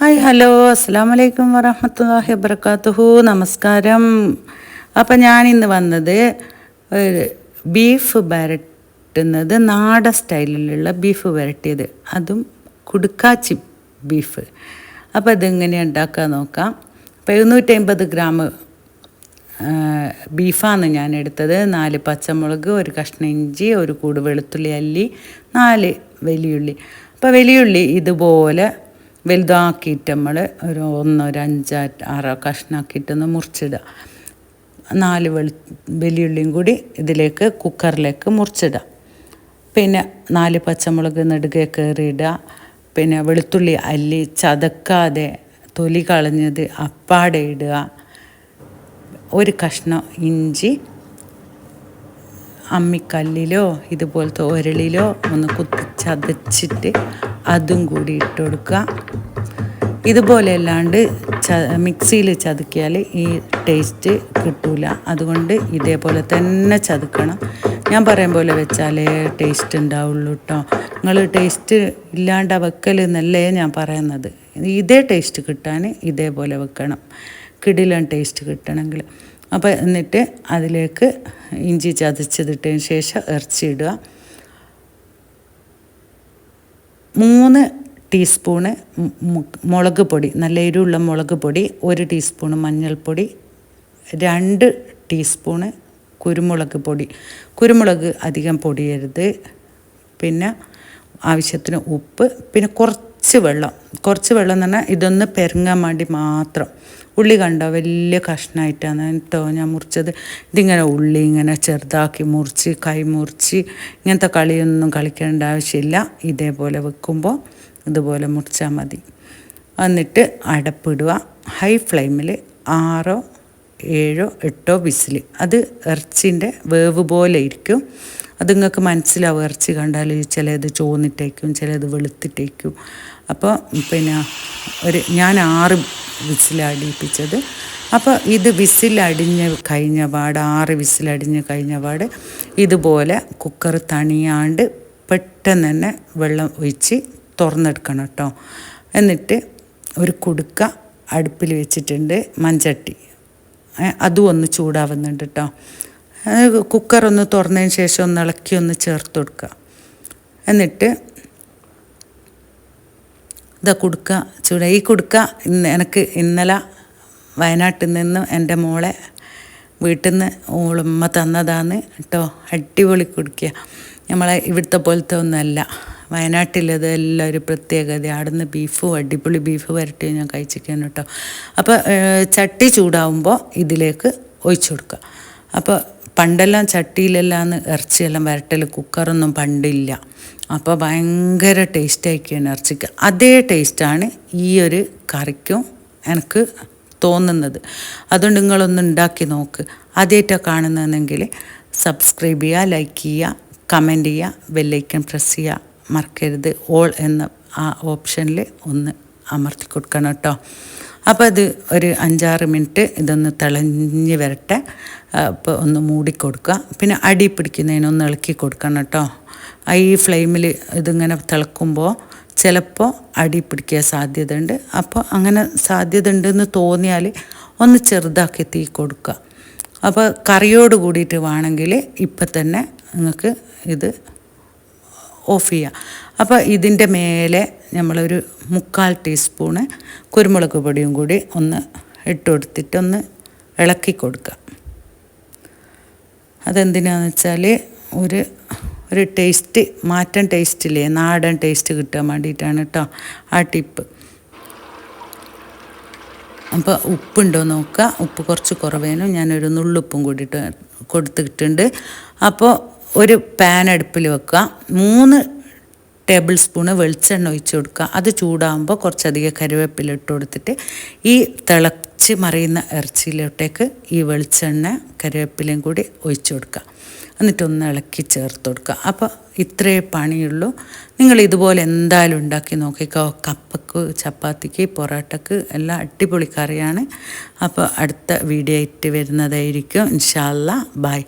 Hi hello. അസ്സാം വലൈക്കും വറഹമത്തല്ലാഹി വബർക്കാത്തുഹു നമസ്കാരം. അപ്പം ഞാനിന്ന് വന്നത് ഒരു ബീഫ് വരട്ടുന്നത് നാടൻ സ്റ്റൈലിലുള്ള ബീഫ് വരട്ടിയത്. അതും കുടുക്കാച്ചി ബീഫ്. അപ്പോൾ ഇതെങ്ങനെ ഉണ്ടാക്കാൻ നോക്കാം. അപ്പോൾ എഴുന്നൂറ്റി അമ്പത് ഗ്രാം ബീഫാണ് ഞാൻ എടുത്തത് നാല് പച്ചമുളക് ഒരു കഷ്ണം ഇഞ്ചി ഒരു കൂട് വെളുത്തുള്ളി അല്ലി നാല് വലിയുള്ളി. അപ്പോൾ വലിയുള്ളി ഇതുപോലെ വലുതാക്കിയിട്ട് നമ്മൾ ഒരു ഒന്നോ ഒരു അഞ്ചോ ആറോ കഷ്ണമാക്കിയിട്ടൊന്ന് മുറിച്ചിടുക. നാല് വെളു വലിയുള്ളിയും കൂടി ഇതിലേക്ക് കുക്കറിലേക്ക് മുറിച്ചിടുക. പിന്നെ നാല് പച്ചമുളക് നെടുകെ കയറിയിടുക പിന്നെ വെളുത്തുള്ളി അല്ലി ചതക്കാതെ തൊലി കളഞ്ഞത് അപ്പാടെ ഇടുക. ഒരു കഷ്ണം ഇഞ്ചി അമ്മിക്കല്ലിലോ ഇതുപോലത്തെ ഉരളിലോ ഒന്ന് കുത്തി ചതച്ചിട്ട് അതും കൂടി ഇട്ട് കൊടുക്കുക. ഇതുപോലെ അല്ലാണ്ട് ച മിക്സിയിൽ ചതുക്കിയാൽ ഈ ടേസ്റ്റ് കിട്ടൂല. അതുകൊണ്ട് ഇതേപോലെ തന്നെ ചതുക്കണം. ഞാൻ പറയും പോലെ വെച്ചാലേ ടേസ്റ്റ് ഉണ്ടാവുള്ളൂ കേട്ടോ നിങ്ങൾ ടേസ്റ്റ് ഇല്ലാണ്ട് വെക്കൽ എന്നല്ലേ ഞാൻ പറയുന്നത്. ഇതേ ടേസ്റ്റ് കിട്ടാൻ ഇതേപോലെ വെക്കണം. കിടിലൻ ടേസ്റ്റ് കിട്ടണമെങ്കിൽ. അപ്പോൾ എന്നിട്ട് അതിലേക്ക് ഇഞ്ചി ചതച്ചതിട്ടതിന് ശേഷം ഇറച്ചി ഇടുക മൂന്ന് ടീസ്പൂണ് മുളക് പൊടി നല്ല എരിവുള്ള മുളക് പൊടി ഒരു ടീസ്പൂണ് മഞ്ഞൾപ്പൊടി രണ്ട് ടീസ്പൂണ് കുരുമുളക് പൊടി. കുരുമുളക് അധികം പൊടിയരുത്. പിന്നെ ആവശ്യത്തിന് ഉപ്പ് പിന്നെ കുറച്ച് വെള്ളം. കുറച്ച് വെള്ളം എന്ന് പറഞ്ഞാൽ ഇതൊന്ന് പെരങ്ങാൻ വേണ്ടി മാത്രം. ഉള്ളി കണ്ടോ? വലിയ കഷ്ണമായിട്ടാണ് കേട്ടോ ഞാൻ മുറിച്ചത്. ഇതിങ്ങനെ ഉള്ളി ഇങ്ങനെ ചെറുതാക്കി മുറിച്ച് കൈ മുറിച്ച് ഇങ്ങനത്തെ കളിയൊന്നും കളിക്കേണ്ട ആവശ്യമില്ല. ഇതേപോലെ വെക്കുമ്പോൾ ഇതുപോലെ മുറിച്ചാൽ മതി. എന്നിട്ട് അടപ്പിടുക. ഹൈ ഫ്ലെയിമിൽ ആറോ ഏഴോ എട്ടോ വിസിൽ. അത് ഇറച്ചിന്റെ വേവ് പോലെ ഇരിക്കും. അത് നിങ്ങൾക്ക് മനസ്സിലാവും ഇറച്ചി കണ്ടാൽ ചിലത് ചോന്നിട്ടേക്കും ചിലത് വെളുത്തിട്ടേക്കും. അപ്പോൾ പിന്നെ ഒരു ഞാൻ ആറ് വിസിലടിപ്പിച്ചത് അപ്പോൾ ഇത് വിസിലടിഞ്ഞ് കഴിഞ്ഞ പാട് ആറ് വിസിലടിഞ്ഞ് കഴിഞ്ഞ പാട് ഇതുപോലെ കുക്കർ തണിയാണ്ട് പെട്ടെന്ന് തന്നെ വെള്ളം ഒഴിച്ച് തുറന്നെടുക്കണം കേട്ടോ. എന്നിട്ട് ഒരു കുടുക്ക അടുപ്പിൽ വെച്ചിട്ടുണ്ട് മൺചട്ടി. അതും ഒന്ന് ചൂടാവുന്നുണ്ട് കേട്ടോ കുക്കർ ഒന്ന് തുറന്നതിന് ശേഷം ഒന്ന് ഇളക്കി ഒന്ന് ചേർത്ത് കൊടുക്കുക. എന്നിട്ട് ഇതാ കൊടുക്കുക ചൂട. ഈ കൊടുക്കുക ഇന്ന് എനിക്ക് ഇന്നലെ വയനാട്ടിൽ നിന്ന് എന്റെ മോളെ വീട്ടിൽ നിന്ന് ഓളുമ്മ തന്നതാണ് കേട്ടോ അടിപൊളി കുടിക്കുക നമ്മളെ ഇവിടുത്തെ പോലത്തെ ഒന്നല്ല. വയനാട്ടിലത് എല്ലാം ഒരു പ്രത്യേകത. അവിടുന്ന് ബീഫും അടിപൊളി ബീഫ് വരട്ടി ഞാൻ കഴിച്ചിരിക്കുന്നു കേട്ടോ. അപ്പോൾ ചട്ടി ചൂടാവുമ്പോൾ ഇതിലേക്ക് ഒഴിച്ചു കൊടുക്കുക. അപ്പോൾ പണ്ടെല്ലാം ചട്ടിയിലെല്ലാം ഇറച്ചിയെല്ലാം വരട്ടൽ കുക്കറൊന്നും പണ്ടില്ല. അപ്പോൾ ഭയങ്കര ടേസ്റ്റ് ആയിരിക്കും ഇറച്ചിക്ക്. അതേ ടേസ്റ്റാണ് ഈ ഒരു കറിക്കും എനിക്ക് തോന്നുന്നത്. അതുകൊണ്ട് നിങ്ങളൊന്ന് ഉണ്ടാക്കി നോക്ക്. ആദ്യമായിട്ടാണ് കാണുന്നതെങ്കിൽ സബ്സ്ക്രൈബ് ചെയ്യുക ലൈക്ക് ചെയ്യുക കമന്റ് ചെയ്യുക ബെല്ലൈക്കൺ പ്രസ് ചെയ്യുക. മറക്കരുത്. ഓൾ എന്ന ആ ഓപ്ഷനിൽ ഒന്ന് അമർത്തി കൊടുക്കണം കേട്ടോ. അപ്പോൾ അത് ഒരു അഞ്ചാറ് മിനിറ്റ് ഇതൊന്ന് തിളഞ്ഞ് വരട്ടെ. അപ്പോൾ ഒന്ന് മൂടിക്കൊടുക്കുക പിന്നെ അടി പിടിക്കുന്നതിനൊന്ന് ഇളക്കി കൊടുക്കണം കേട്ടോ. ഈ ഫ്ലെയിമിൽ ഇതിങ്ങനെ തിളക്കുമ്പോൾ ചിലപ്പോൾ അടി പിടിക്കാൻ സാധ്യതയുണ്ട്. അപ്പോൾ അങ്ങനെ സാധ്യത ഉണ്ടെന്ന് തോന്നിയാൽ ഒന്ന് ചെറുതാക്കി തീ കൊടുക്കുക. അപ്പോൾ കറിയോട് കൂടിയിട്ട് വേണമെങ്കിൽ ഇപ്പം തന്നെ നിങ്ങൾക്ക് ഇത് ഓഫ് ചെയ്യുക അപ്പോൾ ഇതിന്റെ മേലെ നമ്മളൊരു മുക്കാൽ ടീസ്പൂണ് കുരുമുളക് പൊടിയും കൂടി ഒന്ന് ഇട്ട് കൊടുത്തിട്ടൊന്ന് ഇളക്കി കൊടുക്കുക. അതെന്തിനാന്ന് വെച്ചാൽ ഒരു ഒരു ടേസ്റ്റ് മാറ്റം ടേസ്റ്റില്ലേ നാടൻ ടേസ്റ്റ് കിട്ടാൻ വേണ്ടിയിട്ടാണ് കേട്ടോ ആ ടിപ്പ്. അപ്പോൾ ഉപ്പുണ്ടോ നോക്കുക. ഉപ്പ് കുറച്ച് കുറവേനും. ഞാനൊരു നുള്ളുപ്പും കൂടിയിട്ട് കൊടുത്തിട്ടുണ്ട്. അപ്പോൾ ഒരു പാൻ അടുപ്പിൽ വെക്കുക. മൂന്ന് ടേബിൾ സ്പൂണ് വെളിച്ചെണ്ണ ഒഴിച്ച് കൊടുക്കുക. അത് ചൂടാകുമ്പോൾ കുറച്ചധികം കരുവേപ്പില ഇട്ട് കൊടുത്തിട്ട് ഈ തിളച്ച് മറിയുന്ന ഇറച്ചിയിലോട്ടേക്ക് ഈ വെളിച്ചെണ്ണ കരുവേപ്പിലയും കൂടി ഒഴിച്ചു കൊടുക്കുക. എന്നിട്ടൊന്ന് ഇളക്കി ചേർത്ത് കൊടുക്കുക. അപ്പോൾ ഇത്രയേ പണിയുള്ളൂ. നിങ്ങൾ ഇതുപോലെ എന്തായാലും ഉണ്ടാക്കി നോക്കിക്കോ. കപ്പക്ക് ചപ്പാത്തിക്ക് പൊറോട്ടക്ക് എല്ലാം അടിപൊളി കറിയാണ്. അപ്പോൾ അടുത്ത വീഡിയോ ആയിട്ട് വരുന്നതായിരിക്കും. ഇൻഷാല്ല ബൈ